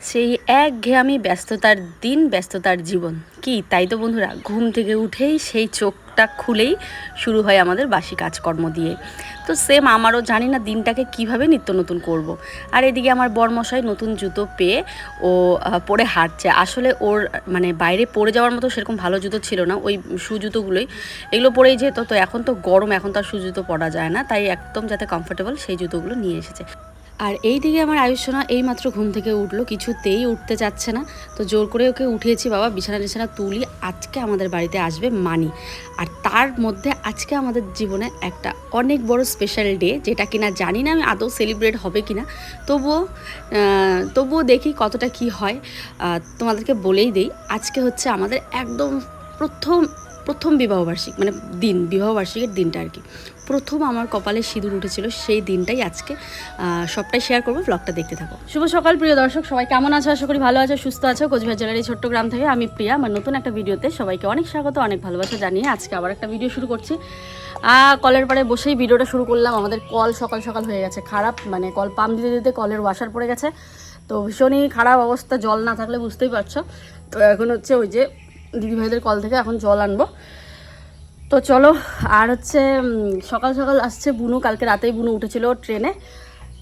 সেই এক ঘেয়ামি ব্যস্ততার দিন, ব্যস্ততার জীবন। কি, তাই তো বন্ধুরা, ঘুম থেকে উঠেই সেই চোখটা খুলেই শুরু হয় আমাদের বাসি কাজকর্ম দিয়ে। তো সেম আমারও জানি না দিনটাকে কীভাবে নিত্য নতুন করব। আর এদিকে আমার বরমশাই নতুন জুতো পেয়ে ও পরে হাঁটছে। আসলে ওর মানে বাইরে পরে যাওয়ার মতো সেরকম ভালো জুতো ছিল না। ওই শু জুতোগুলোই। এগুলো পরেই যেত তো এখন তো গরম, এখন তো আর শু জুতো পরা যায় না। তাই একদম যাতে কমফোর্টেবল সেই জুতোগুলো নিয়ে এসেছে। আর এই দিকে আমার আয়ুষনা এই মাত্র ঘুম থেকে উঠল, কিছুতেই উঠতে চাচ্ছে না। তো জোর করে ওকে উঠিয়েছি, বাবা, বিছানা বিছানা তুলি, আজকে আমাদের বাড়িতে আসবে মানি। আর তার মধ্যে আজকে আমাদের জীবনে একটা অনেক বড় স্পেশাল ডে যেটা কিনা জানি না আমি আদৌ সেলিব্রেট হবে কি না তবুও তবুও দেখি কতটা কি হয়। তোমাদেরকে বলেই দেই, আজকে হচ্ছে আমাদের একদম প্রথম প্রথম বিবাহবার্ষিক মানে দিন, বিবাহবার্ষিকের দিনটা আর কি। প্রথম আমার কপালে সিঁদুর উঠেছিল, সেই দিনটাই আজকে সবটাই শেয়ার করব ব্লগটা দেখতে থাকো। শুভ সকাল, প্রিয় দর্শক, সবাই কেমন আছো? আশা করি ভালো আছো, সুস্থ আছো। কোচবিহার জেলার এই ছোট্ট গ্রাম থেকে আমি প্রিয়া। আমার নতুন একটা ভিডিওতে সবাইকে অনেক স্বাগত, অনেক ভালোবাসা জানিয়ে আজকে আবার একটা ভিডিও শুরু করছি। কলের পাড়ে বসেই ভিডিওটা শুরু করলাম। আমাদের কল সকাল সকাল হয়ে গেছে, খারাপ মানে কল পাম্প দিতে দিতে কলের ওয়াশার পড়ে গেছে। তো ভীষণই খারাপ অবস্থা, জল না থাকলে বুঝতেই পারছ। তো এখন হচ্ছে ওই যে দিদিভাইদের কল থেকে এখন জল আনব। তো চলো, আর হচ্ছে সকাল সকাল আসছে বুনু, কালকে রাতেই বুনু উঠেছিল ট্রেনে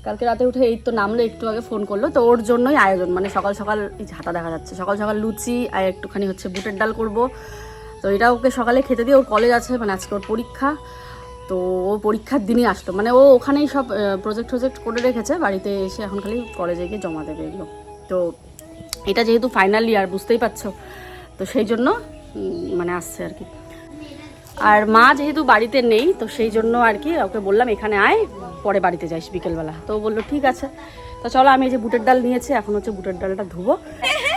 কালকে রাতে উঠে এই তো নামলো, একটু আগে ফোন করল। তো ওর জন্যই আয়োজন মানে সকাল সকাল, এই হাতা দেখা যাচ্ছে, সকাল সকাল লুচি আর একটুখানি হচ্ছে বুটের ডাল করব। তো এটা ওকে সকালে খেতে দিয়ে ওর কলেজ আছে মানে আজকে ওর পরীক্ষা। তো ও পরীক্ষার দিনই আসলো মানে ও ওখানেই সব প্রজেক্ট প্রজেক্ট করে রেখেছে, বাড়িতে এসে এখন খালি কলেজে গিয়ে জমা দেবে এগুলো। তো এটা যেহেতু ফাইনাল ইয়ার বুঝতেই পারছ। তো সেই জন্য মানে আসছে আর কি। আর মা যেহেতু বাড়িতে নেই তো সেই জন্য আর কি ওকে বললাম এখানে আয় পরে বাড়িতে যাইস বিকেলবেলা। তো বলল ঠিক আছে। তো চলো আমি এই যে বুটের ডাল নিয়েছি এখন হচ্ছে বুটের ডালটা ধুবো।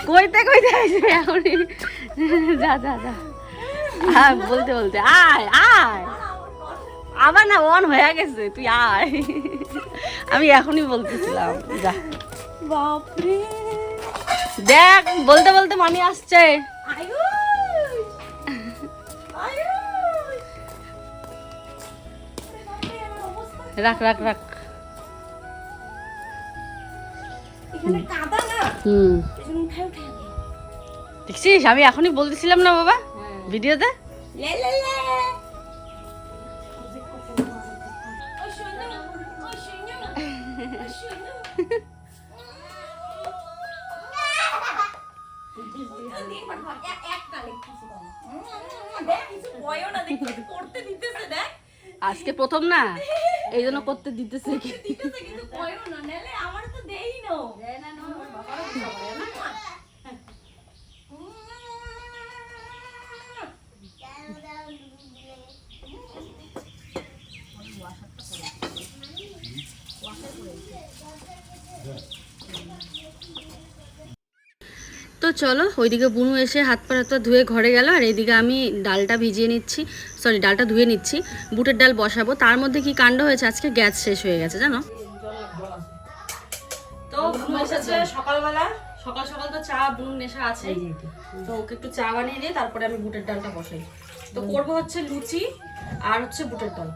কইতে কইতে এখন যা যা যা। হ্যাঁ বলতে বলতে। আয় আয়। আবার না অন হয়ে গেছে তুই আয়। আমি এখনই বলতেছিলাম যা। বাপরে। দেখ বলতে বলতে মামি আসছে। রাখ রাখ রাখ। হুম। দেখছিস? আমি এখনই বলতেছিলাম না বাবা ভিডিওতে? এই জন্য করতে দিতেছে কি দিতেছে, কিন্তু বয়ও না, নাহলে আমার তো চলো ওইদিকে বুনু এসে হাত পা হাত পা ধুয়ে ঘরে গেল আর এদিকে আমি ডালটা ভিজিয়ে নিচ্ছি সরি ডালটা ধুয়ে নিচ্ছি বুটের ডাল বসাবো। তার মধ্যে কি কাণ্ড হয়েছে? আজকে গ্যাস শেষ হয়ে গেছে জানো? তো বুনু এসেছে সকালবেলা সকাল সকাল তো চা বুনুর নেশা আছে তো ওকে একটু চা বানিয়ে দিয়ে তারপরে আমি বুটের ডালটা বসাই। তো করব হচ্ছে লুচি আর হচ্ছে বুটের ডাল।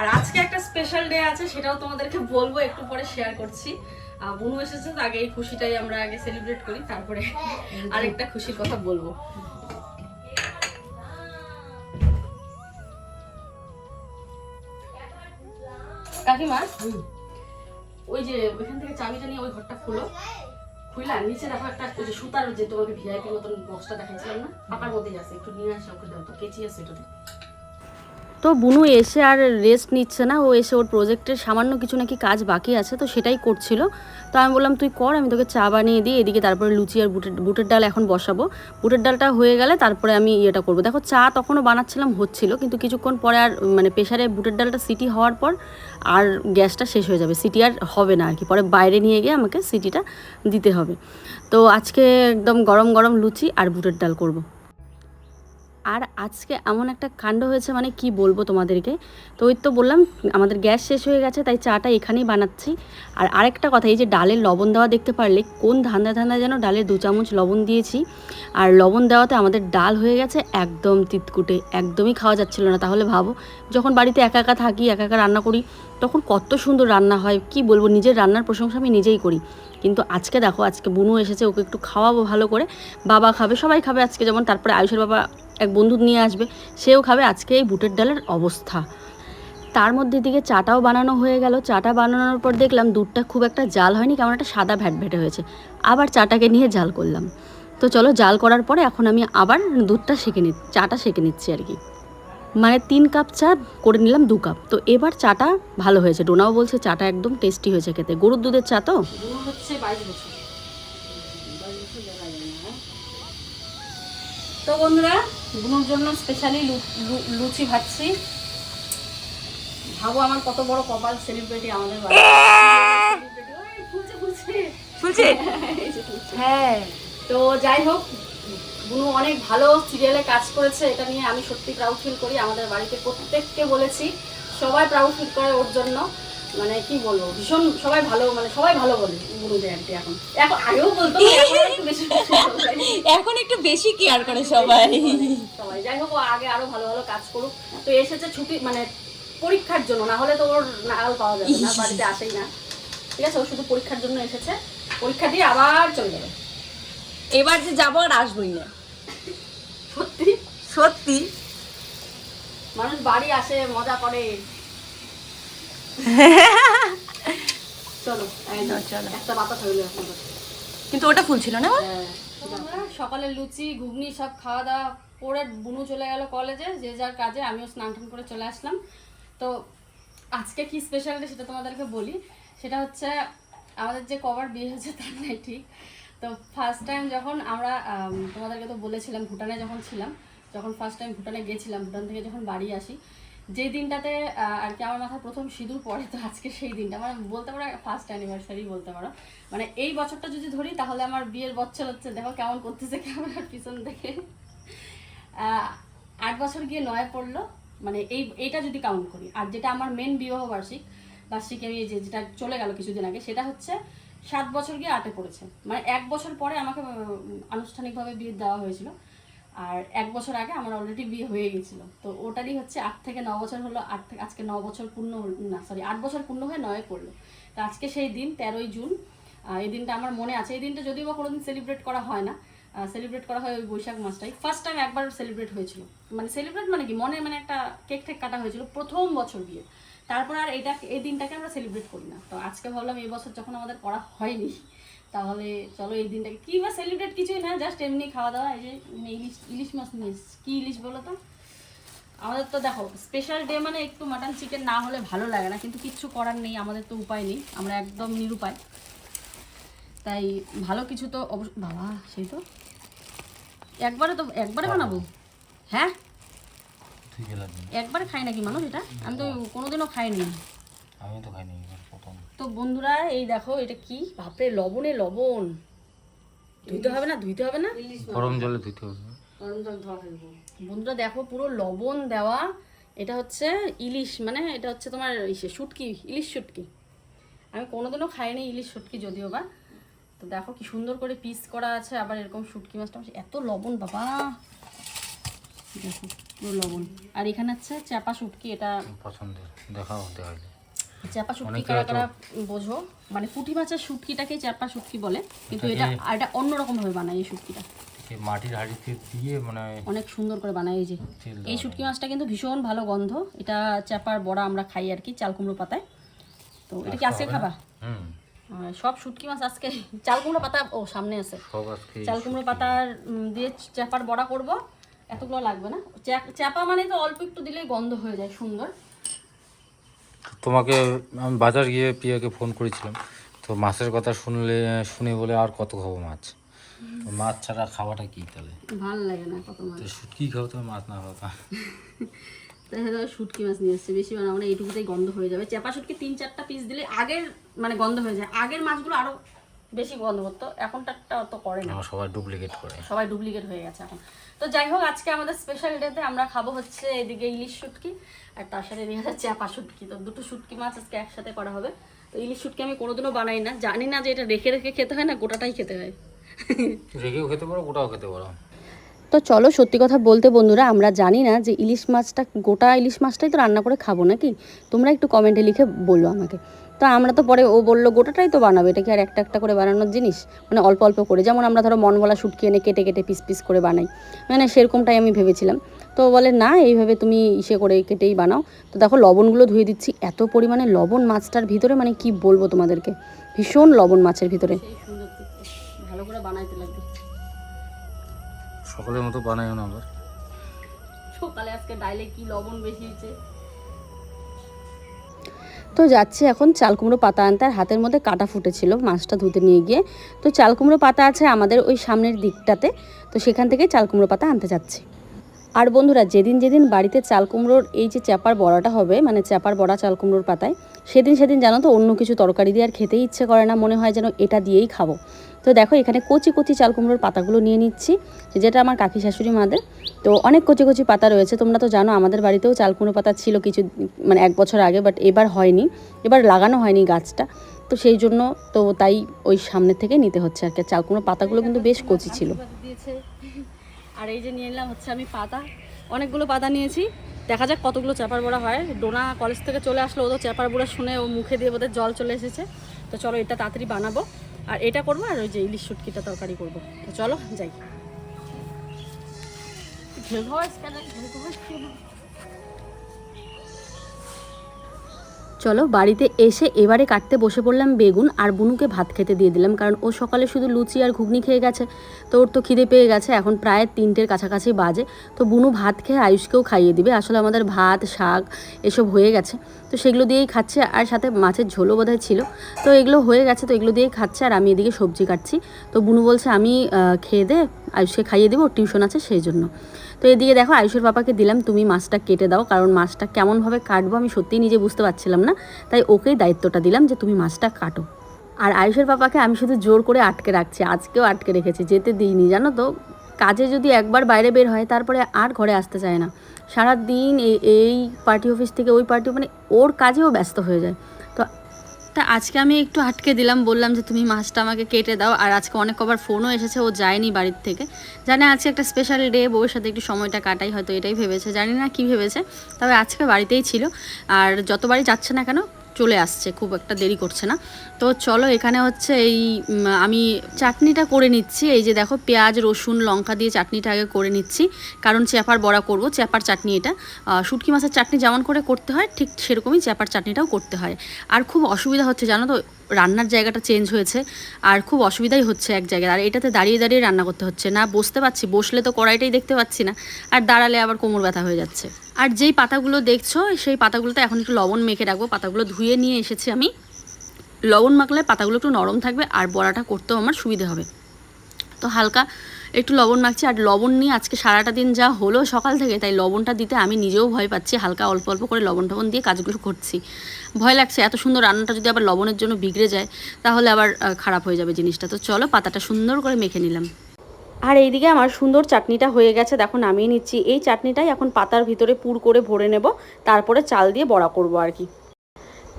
আর আজকে একটা স্পেশাল ডে আছে সেটাও তোমাদেরকে বলব একটু পরে শেয়ার করছি। আহ, বুনু এসেছে তো আগে এই খুশিটাই আমরা আগে সেলিব্রেট করি তারপরে আরেকটা খুশির কথা বলব। কাকিমা ওই যে ওইখান থেকে চাবিটা নিয়ে ওই ঘরটা খুলো। খুইলা নিচে দেখো একটা ওই যে সুতার যে তোমাকে ভিআইপি মতন বক্সটা দেখাইছিলাম না? পাকার মধ্যেই আছে একটু নিয়ে আসে ওকে দাও তো কেচি আছে এটাতে। তো বুনু এসে আর রেস্ট নিচ্ছে না, ও এসে ওর প্রজেক্টের সামান্য কিছু নাকি কাজ বাকি আছে, তো সেটাই করছিল। তো আমি বললাম, তুই কর, আমি তোকে চা বানিয়ে দিই, এদিকে তারপরে লুচি আর বুটের বুটের ডাল এখন বসাবো। বুটের ডালটা হয়ে গেলে তারপরে আমি ইয়েটা করব। দেখো, চা তখনও বানাচ্ছিলাম, হচ্ছিল, কিন্তু কিছুক্ষণ পরে আর মানে প্রেশারে বুটের ডালটা সিটি হওয়ার পর আর গ্যাসটা শেষ হয়ে যাবে, সিটি আর হবে না আর কি পরে বাইরে নিয়ে গিয়ে আমাকে সিটিটা দিতে হবে। তো আজকে একদম গরম গরম লুচি আর বুটের ডাল করব। আর আজকে এমন একটা কাণ্ড হয়েছে মানে কি বলব তোমাদেরকে? তো ওই তো বললাম, আমাদের গ্যাস শেষ হয়ে গেছে, তাই চাটা এখানেই বানাচ্ছি। আর আরেকটা কথা, এই যে ডালের লবণ দেওয়া দেখতে পারলে, কোন ধান্দা ধান্দা যেন ডালে দু চামচ লবণ দিয়েছি। আর লবণ দেওয়াতে আমাদের ডাল হয়ে গেছে একদম তিতকুটে, একদমই খাওয়া যাচ্ছিল না। তাহলে ভাবো, যখন বাড়িতে একা একা থাকি, একা একা রান্না করি, তখন কত সুন্দর রান্না হয়, কি বলব, নিজের রান্নার প্রশংসা আমি নিজেই করি। কিন্তু আজকে দেখো, আজকে বুনু এসেছে, ওকে একটু খাওয়াবো ভালো করে, বাবা খাবে, সবাই খাবে আজকে, যেমন তারপরে আয়ুষের বাবা এক বন্ধু নিয়ে আসবে, সেও খাবে আজকে এই বুটের ডালের অবস্থা। তার মধ্যে দিকে চাটাও বানানো হয়ে গেল। চাটা বানানোর পর দেখলাম দুধটা খুব একটা জাল হয়নি, কেমন একটা সাদা ভ্যাট ভেটে হয়েছে। আবার চাটাকে নিয়ে জাল করলাম। তো চলো জাল করার পরে এখন আমি আবার দুধটা সেঁকে নি, চাটা সেঁকে নিচ্ছি আর কি। মানে তিন কাপ চা করে নিলাম দু কাপ। তো এবার চাটা ভালো হয়েছে। ডোনাও বলছে চাটা একদম টেস্টি হয়েছে খেতে। গরুর দুধের চা তো? হচ্ছে তো বন্ধুরা বুনুর জন্য স্পেশালি লুচি ভাজছি। ভাবো আমার কত বড় কপাল সেলিব্রিটি আমাদের ফুলছে হ্যাঁ তো যাই হোক বুনু অনেক ভালো সিরিয়ালে কাজ করেছে এটা নিয়ে আমি সত্যি প্রাউড ফিল করি। আমাদের বাড়িতে প্রত্যেককে বলেছি সবাই প্রাউড ফিল করে ওর জন্য। মানে কি বলব ভীষণ সবাই ভালো মানে সবাই ভালো বলে বুনুদের আর এখন। এখন আগেও বলতো এখন একটু বেশি বেশি বলে। এখন একটু বেশি কেয়ার করে সবাই। সবাই যাই হোক আগে আরও ভালো ভালো কাজ করুক। তো এসেছে ছুটি মানে পরীক্ষার জন্য না হলে তো ওর নাগাল পাওয়া যাবে না বাড়িতে আসেই না। ঠিক আছে ও শুধু পরীক্ষার জন্য এসেছে। পরীক্ষা দিয়ে আবার চলে যাবে। এবার যে যাব আর আসবোই না। সত্যি? সত্যি। মানুষ বাড়ি আসে মজা করে। চলো চলো। একটা বাতাস হইল কিন্তু ওটা ফুল ছিল না সকালে লুচি ঘুগনি সব খাওয়া দাওয়া করে বুনু চলে গেল কলেজে যে যার কাজে আমিও স্নান টান করে চলে আসলাম। তো আজকে কি স্পেশালিটি সেটা তোমাদেরকে বলি। সেটা হচ্ছে আমাদের যে কবার বিয়ে হয়েছে তার নাই ঠিক। তো ফার্স্ট টাইম যখন আমরা তোমাদেরকে তো বলেছিলাম ভুটানে যখন ছিলাম যখন ফার্স্ট টাইম ভুটানে গেছিলাম ভুটান থেকে যখন বাড়ি আসি যে দিনটাতে আর কি আমার মাথায় প্রথম সিঁদুর পড়ে তো আজকে সেই দিনটা। মানে বলতে পারো ফার্স্ট অ্যানিভার্সারি বলতে পারো। মানে এই বছরটা যদি ধরি তাহলে আমার বিয়ের বছর হচ্ছে দেখো কেমন করতেছে ক্যামেরার পিছন আহ, আট বছর গিয়ে নয় পড়ল। মানে এই এইটা যদি কাউন্ট করি আর যেটা আমার মেন বিবাহ বার্ষিক বার্ষিক আমি যে যেটা চলে গেল কিছুদিন আগে সেটা হচ্ছে সাত বছর গিয়ে আটে পড়েছে। মানে এক বছর পরে আমাকে আনুষ্ঠানিকভাবে বিয়ে দেওয়া হয়েছিল। আর এক বছর আগে আমার অলরেডি বিয়ে হয়ে গেছিল। তো ওটারই হচ্ছে আট থেকে ন বছর হলো, আট থেকে, আজকে ন বছর পূর্ণ না সরি আট বছর পূর্ণ হয়ে নয়ে পড়ল তো আজকে সেই দিন, তেরোই জুন এই দিনটা আমার মনে আছে। এই দিনটা যদিও বা কোনোদিন সেলিব্রেট করা হয় না সেলিব্রেট করা হয় ওই বৈশাখ মাসটাই। ফার্স্ট টাইম একবার সেলিব্রেট হয়েছিল। মানে সেলিব্রেট মানে কি? মনে মানে একটা কেক টেক কাটা হয়েছিল, প্রথম বছর বিয়ে। তারপর আর এটা, এই দিনটাকে আমরা সেলিব্রেট করি না। তো আজকে ভাবলাম এই বছর যখন আমাদের করা হয়নি তাহলে চলো এই দিনটাকে কি বা সেলিব্রেট কিছুই না জাস্ট এমনি খাওয়া দাওয়া এই যে ইলিশ ইলিশ মাছ নিয়ে। কি ইলিশ বলো তো? আমাদের তো দেখো স্পেশাল ডে মানে একটু মাটন চিকেন না হলে ভালো লাগে না কিন্তু কিচ্ছু করার নেই আমাদের তো উপায় নেই আমরা একদম নিরুপায়। তাই ভালো কিছু তো অবশ্য বাবা সেই তো। একবারে তো একবারে বানাবো? হ্যাঁ? একবারে খাই নাকি মানুষ এটা? আমি তো কোনোদিনও খাইনি। আমি তো খাইনি। তো বন্ধুরা এই দেখো এটা কি? বাপরে লবণে লবণ। ধুইতে হবে না ধুইতে হবে না? গরম জলে ধুতে হবে। গরম জল ধোয়া বন্ধুরা দেখো পুরো লবণ দেওয়া। এটা হচ্ছে ইলিশ মানে এটা হচ্ছে তোমার ইসে শুটকি ইলিশ শুটকি। আমি কোনোদিনও খাইনি ইলিশ শুটকি যদিও বা। তো দেখো কি সুন্দর করে পিস করা আছে আবার এরকম শুটকি মাছটা। এত লবণ বাবা। দেখো পুরো লবণ। আর এখানে হচ্ছে চাপা শুটকি এটা পছন্দের দেখাও দেখাইলে চাপা শুটকি কারা কারা বোঝো মানে পুঁটি মাছের শুটকিটাকেই চাপা শুটকি বলে কিন্তু এটা আর এটা অন্যরকম ভাবে বানায় এই শুটকিটা। মাটির হাঁড়িতে দিয়ে মানে অনেক সুন্দর করে বানায় এই যে। এই শুটকি মাছটা কিন্তু ভীষণ ভালো গন্ধ এটা চাপার বড়া আমরা খাই আর কি চাল কুমড়ো পাতায়। তো এটা কি আজকে খাবা হুম। সব শুটকি মাছ আজকে চাল কুমড়ো পাতা ও সামনে আছে। চাল কুমড়ো পাতার দিয়ে চাপার বড়া করব এতগুলো লাগবে না। চাপা মানে তো অল্প একটু দিলেই গন্ধ হয়ে যায় সুন্দর। তোমাকে আমি বাজার গিয়ে প্রিয়াকে ফোন করেছিলাম। তো মাছের কথা শুনলে শুনে বলে আর কত খাব মাছ? তো মাছ ছাড়া খাওয়াটা কি তাহলে? ভালো লাগে না কত মাছ। কি শুটকি খাও তো মাছ না খাওয়া। তাই হয়তো শুটকি মাছ নিয়ে এসছে বেশি বানাবো না এইটুকুতেই গন্ধ হয়ে যাবে। চেপা শুটকি তিন চারটা পিস দিলে আগের মানে গন্ধ হয়ে যায়। আগের মাছগুলো আরও বেশি গন্ধ করতো এখনটারটা অত করে না। সবাই ডুপ্লিকেট করে। সবাই ডুপ্লিকেট হয়ে গেছে এখন। তো যাই হোক আজকে আমাদের স্পেশাল ডেতে আমরা খাব হচ্ছে এদিকে ইলিশ শুটকি আর তার সাথে এদিকে হচ্ছে চাপা শুটকি। তো দুটো শুটকি মাছ আজকে একসাথে করা হবে। তো ইলিশ শুটকি আমি কোনোদিনও বানাই না। জানি না যে এটা রেখে রেখে খেতে হয় না গোটাটাই খেতে হয়। রেখেও খেতে পারো গোটাও খেতে পারো। তো চলো সত্যি কথা বলতে বন্ধুরা আমরা জানি না যে ইলিশ মাছটা গোটা ইলিশ মাছটাই তো রান্না করে খাব নাকি? তোমরা একটু কমেন্টে লিখে বলল আমাকে। তো আমরা তো পরে ও বলল গোটাটাই তো বানাবে এটা কি আর একটা একটা করে বানানোর জিনিস? মানে অল্প অল্প করে। যেমন আমরা ধরো মনমলা শুটকি এনে কেটে কেটে পিস পিস করে বানাই। মানে সেরকমটাই আমি ভেবেছিলাম। তো বলে না এইভাবে তুমি ইসে করে কেটেই বানাও। তো দেখো লবণগুলো ধুয়ে দিচ্ছি। এত পরিমাণে লবণ মাছটার ভিতরে মানে কি বলব তোমাদেরকে? ভীষণ লবণ মাছের ভিতরে। ভালো করে বানাইতে লাগবে। সকালের মতো বানাইও না আবার। সকালে আজকে ডাইলে কি লবণ বেশি হয়েছে? তো যাচ্ছি এখন চাল কুমড়ো পাতা আনতে, আর হাতের মধ্যে কাটা ফুটেছিল, মাছটা ধুতে নিয়ে গিয়ে। তো চাল কুমড়ো পাতা আছে আমাদের ওই সামনের দিকটাতে, তো সেখান থেকে চাল কুমড়ো পাতা আনতে যাচ্ছি। আর বন্ধুরা, যেদিন যেদিন বাড়িতে চাল কুমড়োর এই যে চ্যাপার বড়াটা হবে মানে চ্যাপার বড়া চাল কুমড়োর পাতায়, সেদিন সেদিন জানো তো অন্য কিছু তরকারি দিয়ে আর খেতেই ইচ্ছে করে না, মনে হয় যেন এটা দিয়েই খাব। তো দেখো, এখানে কচি কচি চাল কুমড়োর পাতাগুলো নিয়ে নিচ্ছি, যেটা আমার কাকি শাশুড়ি মাদের। তো অনেক কচি কচি পাতা রয়েছে, তোমরা তো জানো আমাদের বাড়িতেও চাল কুমড়ো পাতা ছিল কিছু মানে এক বছর আগে বাট এবার হয়নি, এবার লাগানো হয়নি গাছটা। তো সেই জন্য তো তাই ওই সামনে থেকে নিতে হচ্ছে আর কি চাল কুমড়ো পাতাগুলো কিন্তু বেশ কচি ছিল। আর এই যে নিয়ে নিলাম হচ্ছে আমি পাতা। অনেকগুলো পাতা নিয়েছি। দেখা যাক কতগুলো চ্যাপার বড়া হয়। ডোনা কলেজ থেকে চলে আসলো, ও তো চাপার বড়া শুনে ও মুখে দিয়ে বোধহয় জল চলে এসেছে। তো চলো এটা তাড়াতাড়ি বানাবো। আর এটা করব আর ওই যে ইলিশ শুটকিটা তরকারি করব। তো চলো, যাই। চলো, বাড়িতে এসে এবারে কাটতে বসে পড়লাম বেগুন আর বুনুকে ভাত খেতে দিয়ে দিলাম, কারণ ও সকালে শুধু লুচি আর ঘুগনি খেয়ে গেছে। তো ওর তো খিদে পেয়ে গেছে, এখন প্রায় তিনটের কাছাকাছি বাজে। তো বুনু ভাত খেয়ে আয়ুষকেও খাইয়ে দিবে, আসলে আমাদের ভাত, শাক এসব হয়ে গেছে। তো সেগুলো দিয়েই খাচ্ছে, আর সাথে মাছের ঝোলও বোধহয় ছিল। তো এগুলো হয়ে গেছে, তো এগুলো দিয়েই খাচ্ছে, আর আমি এদিকে সবজি কাটছি। তো বুনু বলছে, আমি খেয়ে দে, আয়ুষকে খাইয়ে দেবো, টিউশন আছে সেই জন্য। তো এদিকে দেখো, আয়ুষের পাপাকে দিলাম, তুমি মাছটা কেটে দাও, কারণ মাছটা কেমনভাবে কাটবো আমি সত্যিই নিজে বুঝতে পারছিলাম না। তাই ওকেই দায়িত্বটা দিলাম যে তুমি মাছটা কাটো। আর আয়ুষের বাবাকে আমি শুধু জোর করে আটকে রাখছি, আজকেও আটকে রেখেছি, যেতে দিইনি, জানো তো? কাজে যদি একবার বাইরে বের হয়, তারপরে আর ঘরে আসতে চায় না। সারা দিন এই- এই পার্টি অফিস থেকে ওই পার্টি মানে ওর কাজেও ব্যস্ত হয়ে যায়। তা আজকে আমি একটু আটকে দিলাম, বললাম যে তুমি মাছটা আমাকে কেটে দাও, আর আজকে অনেক কবার ফোনও এসেছে, ও যায়নি বাড়ির থেকে। জানে আজকে একটা স্পেশাল ডে বউয়ের সাথে একটু সময়টা কাটাই, হয়তো এটাই ভেবেছে, জানি না কি ভেবেছে, তবে আজকে বাড়িতেই ছিল। আর যতবারই যাচ্ছে না কেন, চলে আসছে, খুব একটা দেরি করছে না। তো চলো এখানে হচ্ছে এই আমি চাটনিটা করে নিচ্ছি। এই যে দেখো পেঁয়াজ, রসুন, লঙ্কা দিয়ে চাটনিটা আগে করে নিচ্ছি। কারণ চ্যাপার বড়া করব, চ্যাপার চাটনি এটা। শুটকি মাছের চাটনি যেমন করে করতে হয়, ঠিক সেরকমই চ্যাপার চাটনিটাও করতে হয়। আর খুব অসুবিধা হচ্ছে জানো তো, রান্নার জায়গাটা চেঞ্জ হয়েছে। আর খুব অসুবিধাই হচ্ছে এক জায়গায়। আর এটাতে দাঁড়িয়ে দাঁড়িয়ে রান্না করতে হচ্ছে। না, বসতে পারছি, বসলে তো কড়াইটাই দেখতে পাচ্ছি না। আর দাঁড়ালে আবার কোমর ব্যথা হয়ে যাচ্ছে। আর যেই পাতাগুলো দেখছ, সেই পাতাগুলোতে এখন একটু লবণ মেখে রাখব। পাতাগুলো ধুয়ে নিয়ে এসেছি আমি। লবণ মাখলে পাতাগুলো একটু নরম থাকবে আর বড়াটা করতেও আমার সুবিধে হবে। তো হালকা একটু লবণ মাখছি আর লবণ নিয়ে আজকে সারাটা দিন যা হলো সকাল থেকে, তাই লবণটা দিতে আমি নিজেও ভয় পাচ্ছি। হালকা অল্প অল্প করে লবণ টবণ দিয়ে কাজগুলো করছি। ভয় লাগছে, এত সুন্দর রান্নাটা যদি আবার লবণের জন্য বিগড়ে যায়, তাহলে আবার খারাপ হয়ে যাবে জিনিসটা। তো চলো পাতাটা সুন্দর করে মেখে নিলাম। আর এইদিকে আমার সুন্দর চাটনিটা হয়ে গেছে, দেখো নামিয়ে নিচ্ছি। এই চাটনিটাই এখন পাতার ভিতরে পুর করে ভরে নেব, তারপরে চাল দিয়ে বড়া করব আর কি।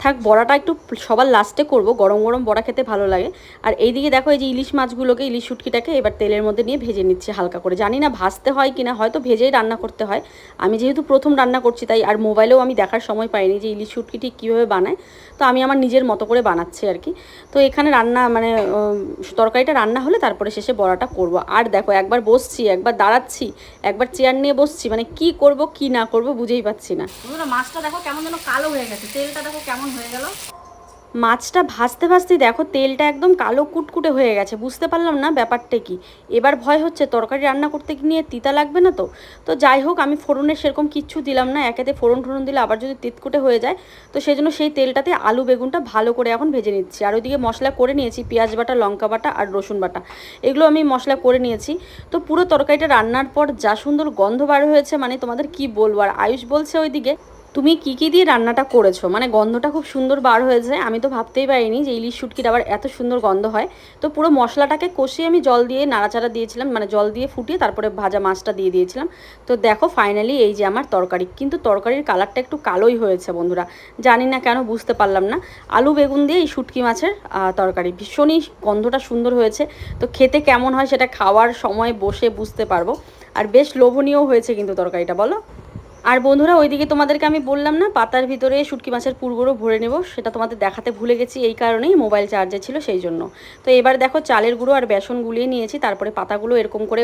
থাক, বড়াটা একটু সবার লাস্টে করব, গরম গরম বড়া খেতে ভালো লাগে। আর এইদিকে দেখো, এই যে ইলিশ মাছগুলোকে, ইলিশ শুটকিটাকে এবার তেলের মধ্যে নিয়ে ভেজে নিচ্ছে হালকা করে। জানি না ভাজতে হয় কি না হয়তো ভেজেই রান্না করতে হয়। আমি যেহেতু প্রথম রান্না করছি, তাই আর মোবাইলেও আমি দেখার সময় পাইনি যে ইলিশ শুটকি ঠিক কীভাবে বানায়। তো আমি আমার নিজের মতো করে বানাচ্ছি আর কি। তো এখানে রান্না মানে তরকারিটা রান্না হলে তারপরে শেষে বড়াটা করব। আর দেখো, একবার বসছি, একবার দাঁড়াচ্ছি, একবার চেয়ার নিয়ে বসছি মানে কি করব, কি না করব বুঝেই পাচ্ছি না। মাছটা দেখো কেমন যেন কালো হয়ে গেছে, তেলটা দেখো কেমন মাছটা ভাজতে ভাজতে দেখো তেলটা একদম কালো কুটকুটে হয়ে গেছে, বুঝতে পারলাম না ব্যাপারটা কি। এবার ভয় হচ্ছে, তরকারি রান্না করতে গিয়ে তিতা লাগবে না তো? তো যাই হোক, আমি ফোড়নের সেরকম কিচ্ছু দিলাম না, একেতে ফোড়ন টোড়ন দিলে আবার যদি তিতকুটে হয়ে যায়, তো সেই জন্য সেই তেলটাতে আলু বেগুনটা ভালো করে এখন ভেজে নিচ্ছি। আর ওইদিকে মশলা করে নিয়েছি পেঁয়াজ বাটা, লঙ্কা বাটা আর রসুন বাটা। এগুলো আমি মশলা করে নিয়েছি। তো পুরো তরকারিটা রান্নার পর যা সুন্দর গন্ধ বার হয়েছে মানে তোমাদের কি বলব? আর আয়ুষ বলছে ওইদিকে তুমি কি কি দিয়ে রান্নাটা করেছ? মানে গন্ধটা খুব সুন্দর বার হয়েছে। আমি তো ভাবতেই পারিনি যে ইলিশ শুটকির আবার এত সুন্দর গন্ধ হয়। তো পুরো মশলাটাকে কষিয়ে আমি জল দিয়ে নাড়াচাড়া দিয়েছিলাম মানে জল দিয়ে ফুটিয়ে তারপরে ভাজা মাছটা দিয়ে দিয়েছিলাম। তো দেখো ফাইনালি এই যে আমার তরকারি। কিন্তু তরকারির কালারটা একটু কালোই হয়েছে বন্ধুরা। জানি না কেন বুঝতে পারলাম না। আলু বেগুন দিয়ে এই শুটকি মাছের তরকারি। ভীষণই গন্ধটা সুন্দর হয়েছে। তো খেতে কেমন হয় সেটা খাওয়ার সময় বসে বুঝতে পারব। আর বেশ লোভনীয় হয়েছে কিন্তু তরকারিটা, বলো? আর বন্ধুরা, ওইদিকে তোমাদেরকে আমি বললাম না, পাতার ভিতরে শুটকি মাছের পুরগুলো ভরে নেব। সেটা তোমাদের দেখাতে ভুলে গেছি, এই কারণেই মোবাইল চার্জে ছিল সেই জন্য। তো এবার দেখো, চালের গুঁড়ো আর বেসন গুলিয়ে নিয়েছি, তারপরে পাতাগুলো এরকম করে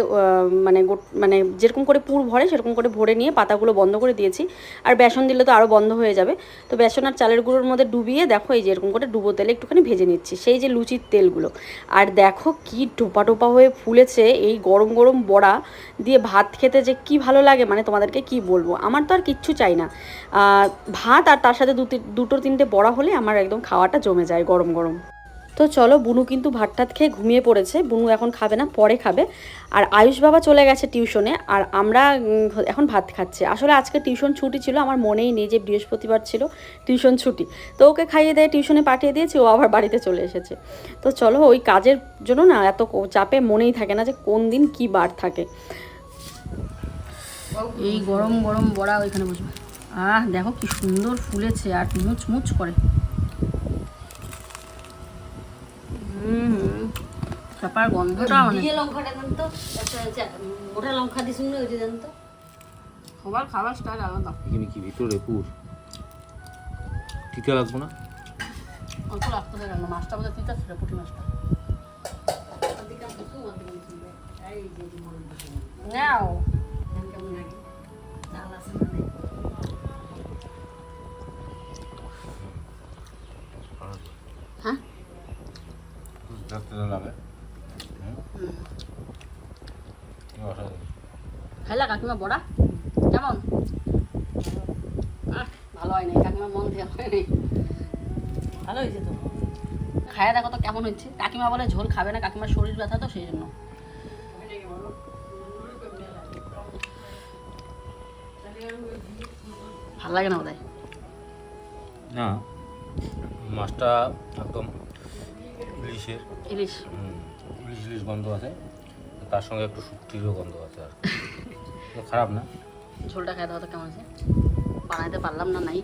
মানে মানে যেরকম করে পুর ভরে, সেরকম করে ভরে নিয়ে পাতাগুলো বন্ধ করে দিয়েছি। আর বেসন দিলে তো আরও বন্ধ হয়ে যাবে। তো বেসন আর চালের গুঁড়োর মধ্যে ডুবিয়ে দেখো, এই যে এরকম করে ডুবো তেলে একটুখানি ভেজে নিচ্ছি, সেই যে লুচির তেলগুলো। আর দেখো কি টোপা টোপা হয়ে ফুলেছে, এই গরম গরম বড়া দিয়ে ভাত খেতে যে কি ভালো লাগে মানে তোমাদেরকে কি বলব? আমার তো আর কিচ্ছু চাই না। ভাত আর তার সাথে দুটো তিনটে বড়া হলে আমার একদম খাওয়াটা জমে যায় গরম গরম। তো চলো, বুনু কিন্তু ভাত টাত খেয়ে ঘুমিয়ে পড়েছে। বুনু এখন খাবে না, পরে খাবে। আর আয়ুষ বাবা চলে গেছে টিউশনে, আর আমরা এখন ভাত খাচ্ছি। আসলে আজকে টিউশন ছুটি ছিল, আমার মনেই নেই যে বৃহস্পতিবার ছিল টিউশন ছুটি। তো ওকে খাইয়ে দেয় টিউশনে পাঠিয়ে দিয়েছি, ও আবার বাড়িতে চলে এসেছে। তো চলো, ওই কাজের জন্য না এত চাপে মনেই থাকে না যে কোন দিন কী বার থাকে। এই গরম গরম বড়া ওইখানে বসবে। আহ দেখো কি সুন্দর ফুলেছে আর মুচ মুচ করে। হুম চাপার গন্ধটা মানে লঙ্কাটা দেন তো। একটা গোটা লঙ্কা ওইটা দেন তো। সবার খাবার স্টাইল আলাদা। এখানে কি ভিতরে পুর? টিকা লাগবো না? অল্প লাগতে হবে কেন মাছটা বোধহয় তিতা ছিল পুঁটি মাছটা। নাও। হ্যাঁ। খাইলা কাকিমা বড়া? কেমন? আহ, ভালো হয় নাই কাকিমা মন দেওয়া হয় নাই। ভালো হয়েছে তো। খায়া দেখো তো কেমন হচ্ছে কাকিমা বলে ঝোল খাবে না কাকিমার শরীর ব্যথা তো সেই জন্য। ভালো লাগে না বোধ না মাছটা একদম ইলিশের। ইলিশ? হুম, ইলিশ ইলিশ গন্ধ আছে তার সঙ্গে একটু শুক্তিরও গন্ধ আছে আর কি। খারাপ না? ঝোলটা খাই দেখো তো কেমন আছে বানাইতে পারলাম না নাই।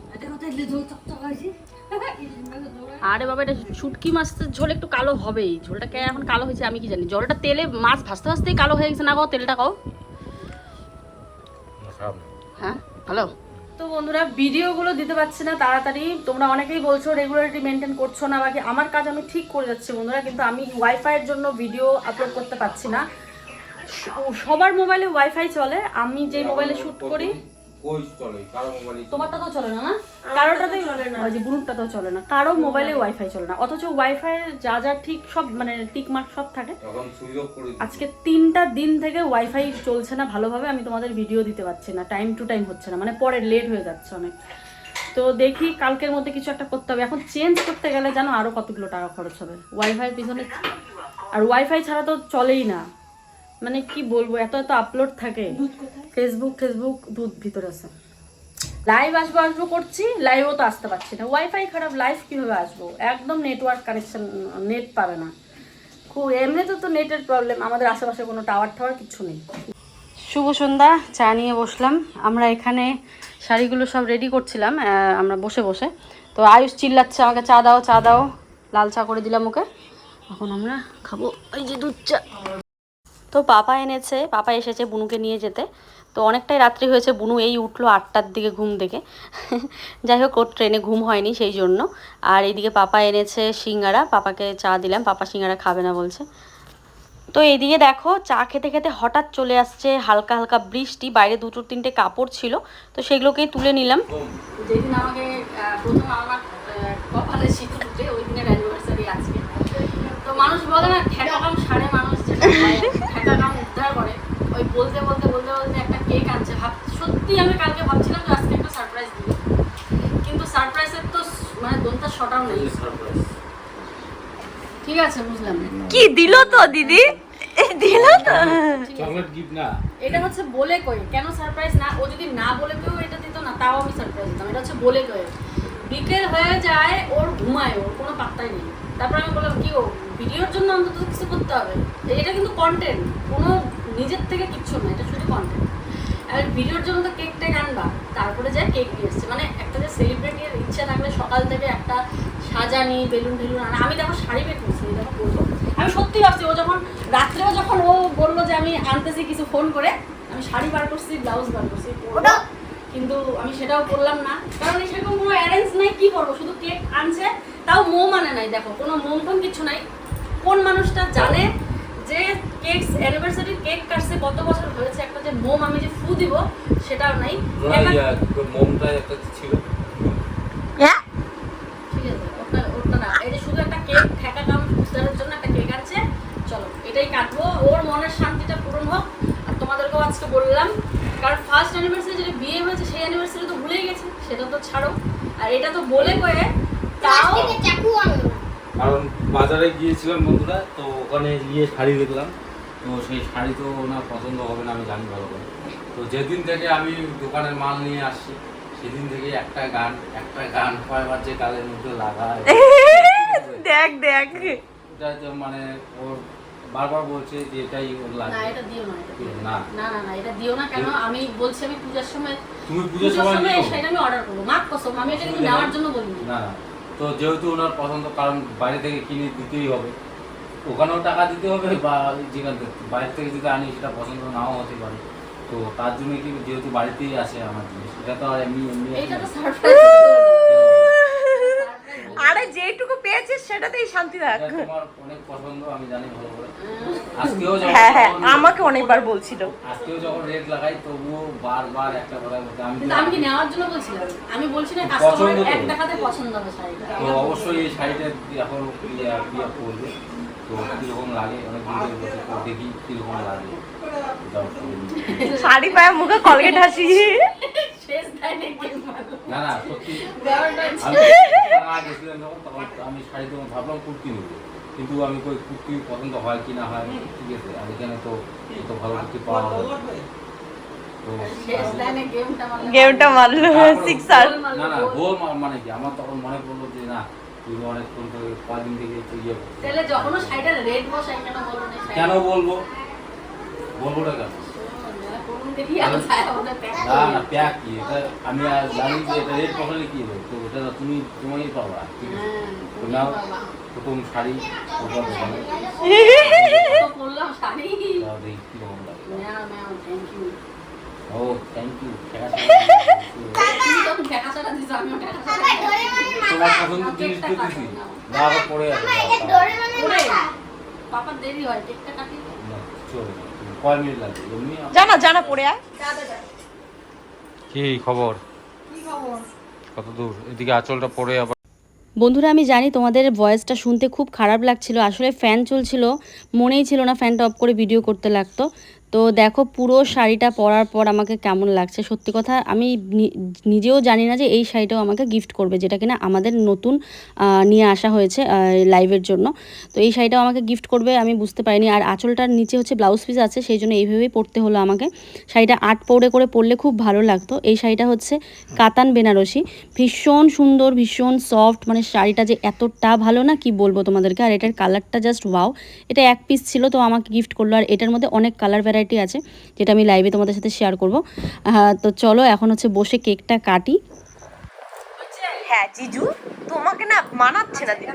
আরে বাবা এটা শুটকি মাছের ঝোল একটু কালো হবেই। ঝোলটা কে এখন কালো হয়েছে আমি কি জানি? জলটা তেলে মাছ ভাসতে ভাসতেই কালো হয়ে গেছে না গো তেলটা কও। হ্যাঁ হ্যালো তো বন্ধুরা, ভিডিওগুলো দিতে পারছি না, তাড়াতাড়ি। তোমরা অনেকেই বলছো রেগুলারিটি মেনটেন করছ না, বাকি আমার কাজ আমি ঠিক করে যাচ্ছি বন্ধুরা, কিন্তু আমি ওয়াইফাইয়ের জন্য ভিডিও আপলোড করতে পারছি না। সবার মোবাইলে ওয়াইফাই চলে, আমি যে মোবাইলে শ্যুট করি কই চলে কারও মোবাইলে তোমারটা তো চলে না না? কারোটাতেই চলে না। ওই যে ব্লুটুথটাতেও চলে না। কারও মোবাইলে ওয়াইফাই চলে না। অথচ ওয়াইফাই যা যা ঠিক সব মানে টিক মার্ক সব থাকে। আজকে তিনটা দিন থেকে ওয়াইফাই চলছে না ভালোভাবে আমি তোমাদের ভিডিও দিতে পারছি না। টাইম টু টাইম হচ্ছে না। মানে পরে লেট হয়ে যাচ্ছে অনেক। তো দেখি কালকের মধ্যে কিছু একটা করতে হবে। এখন চেঞ্জ করতে গেলে জানো আরও কতগুলো টাকা খরচ হবে? ওয়াইফাই পিছনে আর ওয়াইফাই ছাড়া তো চলেই না। মানে কি বলব এত এত আপলোড থাকে। ফেসবুক ফেসবুক দুধ ভিতরে আছে। লাইভ আসব আসব করছি লাইভও তো আসতে পারছি না। ওয়াইফাই খারাপ লাইভ কীভাবে আসব? একদম নেটওয়ার্ক কানেকশন নেট পাবে না। খুব এমনিতে তো নেটের প্রবলেম আমাদের আশেপাশে কোনো টাওয়ার টাওয়ার কিছু নেই। শুভ সন্ধ্যা চা নিয়ে বসলাম। আমরা এখানে শাড়িগুলো সব রেডি করছিলাম আমরা বসে বসে। তো আয়ুষ চিল্লাচ্ছে আমাকে চা দাও চা দাও। লাল চা করে দিলাম ওকে। এখন আমরা খাব এই যে দুধ চা। তো পাপা এনেছে, পাপা এসেছে বুনুকে নিয়ে যেতে। তো অনেকটাই রাত্রি হয়েছে, বুনু এই উঠল আটটার দিকে ঘুম থেকে। যাই হোক, ওর ট্রেনে ঘুম হয়নি সেই জন্য। আর এইদিকে পাপা এনেছে সিঙ্গারা, পাপাকে চা দিলাম, পাপা সিঙ্গারা খাবে না বলছে। তো এইদিকে দেখো, চা খেতে খেতে হঠাৎ চলে আসছে হালকা হালকা বৃষ্টি, বাইরে দুটো তিনটে কাপড় ছিল। তো সেগুলোকেই তুলে নিলাম। যেদিন আমাকে প্রথম আমার কপালে ওই দিনের অ্যানিভার্সারি আজকে। তো মানুষ বলে না ঠেকা কাম সারে মানুষ যেটা হয়, ঠেকা কাম উদ্ধার করে ওই বলতে বলতে বলতে বলতে একটা কেক আনছে। ভাব সত্যি আমি কালকে ভাবছিলাম যে আজকে একটা সারপ্রাইজ দিব। কিন্তু সারপ্রাইজের তো মানে দোনটা শটাও নেই ঠিক আছে বুঝলাম। কি দিল তো দিদি? দিল তো। চকলেট গিফট না। এটা হচ্ছে বলে কই কেন সারপ্রাইজ না? ও যদি না বলে কেউ এটা দিত না তাও আমি সারপ্রাইজ দিতাম। এটা হচ্ছে বলে কই বিকেল হয়ে যায় ওর ঘুমায় ওর কোনো পাত্তাই নেই। তারপর আমি বললাম কি ও ভিডিওর জন্য অন্তত কিছু করতে হবে? এটা কিন্তু কন্টেন্ট কোনো নিজের থেকে কিচ্ছু না এটা শুধু কন্টেন্ট আর ভিডিওর জন্য তো কেক টেক আনবা তারপরে যায় কেক নিয়ে এসছে। মানে একটা যে সেলিব্রিটির ইচ্ছা থাকলে সকাল থেকে একটা সাজানি বেলুন টেলুন আনা। আমি দেখো শাড়ি বের করছি দেখো বলব। আমি সত্যি ভাবছি ও যখন রাত্রেও যখন ও বলল যে আমি আনতেছি কিছু ফোন করে আমি শাড়ি বার করছি ব্লাউজ বার করছি কিন্তু আমি সেটাও করলাম না। কারণ সেরকম কোনো অ্যারেঞ্জ নাই কি করব? শুধু কেক আনছে তাও মোম আনে নাই দেখো। কোনো মোম টোম কিছু নাই। কোন মানুষটা জানে যে কেক অ্যানিভার্সারি কেক কাটছে কত বছর হয়েছে একটা যে মোম আমি যে ফু দিব সেটাও নাই। মোমটা একটা ছিল। হ্যাঁ? ঠিক আছে ওটা ওটা না। এই যে শুধু একটা কেক ঠেকা কাম উদ্ধারের জন্য একটা কেক আছে। চলো এটাই কাটবো। ওর মনের শান্তিটা পূরণ হোক। আর তোমাদেরকেও আজকে বললাম কারণ ফার্স্ট অ্যানিভার্সারি যেটা বিয়ে হয়েছে সেই অ্যানিভার্সারি তো ভুলেই গেছে সেটা তো ছাড়ো। আর এটা তো বলে কয়ে তাও কারণ বাজারে গিয়েছিলাম বন্ধুরা তো ওখানে গিয়ে শাড়ি দেখলাম। তো সেই শাড়ি তো ওনার পছন্দ হবে না আমি জানি ভালো করে। তো যেদিন থেকে আমি দোকানের মাল নিয়ে আসছি সেদিন থেকে একটা গান একটা গান কয়বার যে গালের মধ্যে লাগায়। দেখ দেখ। এটা তো মানে ওর বারবার বলছে যে এটাই ওর না লাগবে। না এটা দিও না। না। না না এটা দিও না কেন? আমি বলছি আমি পূজার সময় তুমি পুজোর সময়। সেটা আমি অর্ডার করব। মাক কসম আমি এটা কিন্তু নেওয়ার জন্য বলিনি। না না। তো যেহেতু ওনার পছন্দ কারণ বাইরে থেকে কিনে দিতেই হবে। ওখানেও টাকা দিতে হবে বা যেখান থেকে বাইরে থেকে যদি আনি সেটা পছন্দ নাও হতে পারে। তো তার জন্য কি যেহেতু বাড়িতেই আসে আমার জিনিস এটা তো আর এমনি এমনি এইটা তো আসে না। সারপ্রাইজ আরে যেটুকু পেয়েছিস সেটাতেই শান্তি রাখ এটা তোমার অনেক পছন্দ আমি জানি ভালো করে। আজকেও হ্যাঁ হ্যাঁ আমাকে অনেকবার বলছিল। আজকেও যখন রেট লাগাই তবুও বারবার একটা কথা বলতে আমি কিন্তু আমি কি নেওয়ার জন্য বলছিলাম? আমি বলছি না কাস্টমার এক দেখাতে পছন্দ হবে শাড়িটা। তো অবশ্যই এই শাড়িটা এখন ইয়া ইয়া করবে তো কীরকম লাগে? অনেক দিন ধরে বসে দেখি কীরকম লাগে। শাড়ি পায়ে মুখে কলগেট হাসি। না না সত্যি। আমি না গেছিলাম যখন তখন আমি শাড়ি তখন ভাবলাম কুর্তি নেব। কিন্তু আমি কই কুর্তি পছন্দ হয় কি না হয় ঠিক আছে আর এখানে তো এত ভালো কুর্তি পাওয়া যায় গেমটা মারলো না না গোল মানে কি আমার তখন মনে পড়ল যে না তুই অনেকক্ষণ থেকে কদিন থেকে ইয়ে তাহলে যখনও শাড়িটা রেড বসাই কেন বলো কেন বলব বলব? না কেন কোন দেখি আলো ছায়া ওটা প্যাক না না প্যাক কি? এটা আমি আর জানি যে এটা রেট কি হবে তো এটা তুমি পাবা ঠিক আছে? তো নাও প্রথম শাড়ি ওটা দোকানে করলাম শাড়ি। তাও দেখি কীরকম লাগে। Ma'am ma'am thank you oh thank you তোমার জিনিস তো দিছি না আবার পরে পাপার দেরি হয় কেকটা কাটি। চলে। কয় মিনিট লাগবে জানা জানা পড়ে আয়। কি খবর? কত দূর? এদিকে আঁচলটা পড়ে আবার বন্ধুরা আমি জানি তোমাদের ভয়েসটা শুনতে খুব খারাপ লাগছিল। আসলে ফ্যান চলছিল মনেই ছিল না ফ্যানটা অফ করে ভিডিও করতে লাগতো। তো দেখো পুরো শাড়িটা পরার পর আমাকে কেমন লাগছে? সত্যি কথা, আমি নিজেও জানি না যে এই শাড়িটাও আমাকে গিফট করবে, যেটা কিনা আমাদের নতুন নিয়ে আসা হয়েছে লাইভের জন্য। তো এই শাড়িটাও আমাকে গিফট করবে, আমি বুঝতে পারিনি। আর আঁচলটার নিচে হচ্ছে ব্লাউজ পিস আছে, সেই জন্য এইভাবেই পরতে হলো আমাকে। শাড়িটা আট পৌড়ে করে পরলে খুব ভালো লাগতো। এই শাড়িটা হচ্ছে কাতান বেনারসি। ভীষণ সুন্দর, ভীষণ সফট মানে শাড়িটা যে এতটা ভালো না, কি বলব তোমাদেরকে? আর এটার কালারটা জাস্ট ওয়াও এটা এক পিস ছিল, তো আমাকে গিফট করল। আর এটার মধ্যে অনেক কালার আছে যেটা আমি লাইভে তোমাদের সাথে শেয়ার করব। তো চলো এখন হচ্ছে বসে কেকটা কাটি। হ্যাঁ জিজু তোমাকে না মানাচ্ছে না দিদি।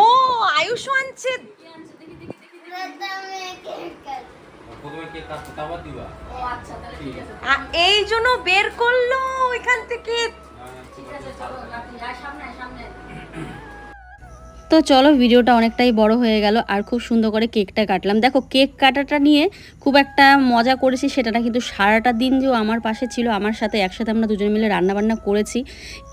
ও আয়ুষ আনছে। আচ্ছা এই জন্য বের করল এখান থেকে। ঠিক আছে চলো সামনে সামনে। তো চলো ভিডিওটা অনেকটাই বড় হয়ে গেল আর খুব সুন্দর করে কেকটা কাটলাম। দেখো, কেক কাটাটা নিয়ে খুব একটা মজা করেছি সেটা না কিন্তু সারাটা দিন যে আমার পাশে ছিল, আমার সাথে একসাথে আমরা দুজন মিলে রান্নাবান্না করেছি,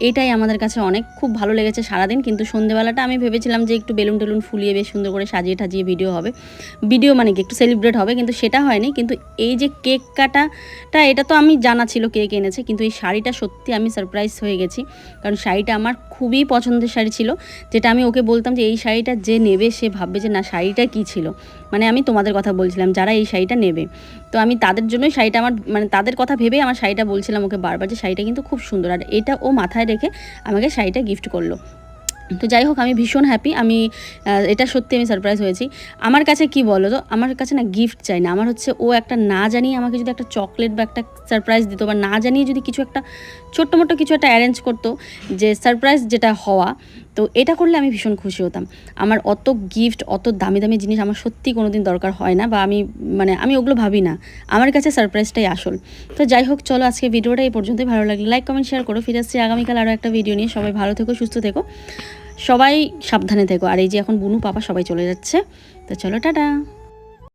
এটাই আমাদের কাছে অনেক খুব ভালো লেগেছে সারাদিন। কিন্তু সন্ধেবেলাটা আমি ভেবেছিলাম যে একটু বেলুন টেলুন ফুলিয়ে বেশ সুন্দর করে সাজিয়ে টাজিয়ে ভিডিও হবে। ভিডিও মানে কি, একটু সেলিব্রেট হবে, কিন্তু সেটা হয়নি। কিন্তু এই যে কেক কাটাটা, এটা তো আমি জানা ছিল কেক এনেছে, কিন্তু এই শাড়িটা সত্যি আমি সারপ্রাইজ হয়ে গেছি। কারণ শাড়িটা আমার খুবই পছন্দের শাড়ি ছিল, যেটা আমি ওকে বলতাম যে এই শাড়িটা যে নেবে সে ভাববে যে না, শাড়িটা কী ছিল? মানে আমি তোমাদের কথা বলছিলাম, যারা এই শাড়িটা নেবে। তো আমি তাদের জন্যই শাড়িটা আমার মানে তাদের কথা ভেবেই আমার শাড়িটা বলছিলাম ওকে বারবার যে শাড়িটা কিন্তু খুব সুন্দর। আর এটা ও মাথায় রেখে আমাকে শাড়িটা গিফট করল। তো যাই হোক, আমি ভীষণ হ্যাপি আমি এটা সত্যি আমি সারপ্রাইজ হয়েছি। আমার কাছে কি বলো তো, আমার কাছে না গিফট চাই না। আমার হচ্ছে ও একটা না জানিয়ে আমাকে যদি একটা চকলেট বা একটা সারপ্রাইজ দিত বা না জানিয়ে যদি কিছু একটা, ছোট্ট মোটো কিছু একটা অ্যারেঞ্জ করতো যে সারপ্রাইজ যেটা হওয়া তো এটা করলে আমি ভীষণ খুশি হতাম। আমার অত গিফট অত দামি দামি জিনিস আমার সত্যি কোনো দিন দরকার হয় না বা আমি মানে আমি ওগুলো ভাবি না। আমার কাছে সারপ্রাইজটাই আসল। তো যাই হোক, চলো আজকে ভিডিওটা এই পর্যন্তই। ভালো লাগলে লাইক কমেন্ট শেয়ার করো। ফিরে আসছি আগামীকাল আরও একটা ভিডিও নিয়ে। সবাই ভালো থেকো, সুস্থ থেকো। সবাই সাবধানে থেকো। আর এই যে এখন বুনু, পাপা সবাই চলে যাচ্ছে। তো চলো, টাটা।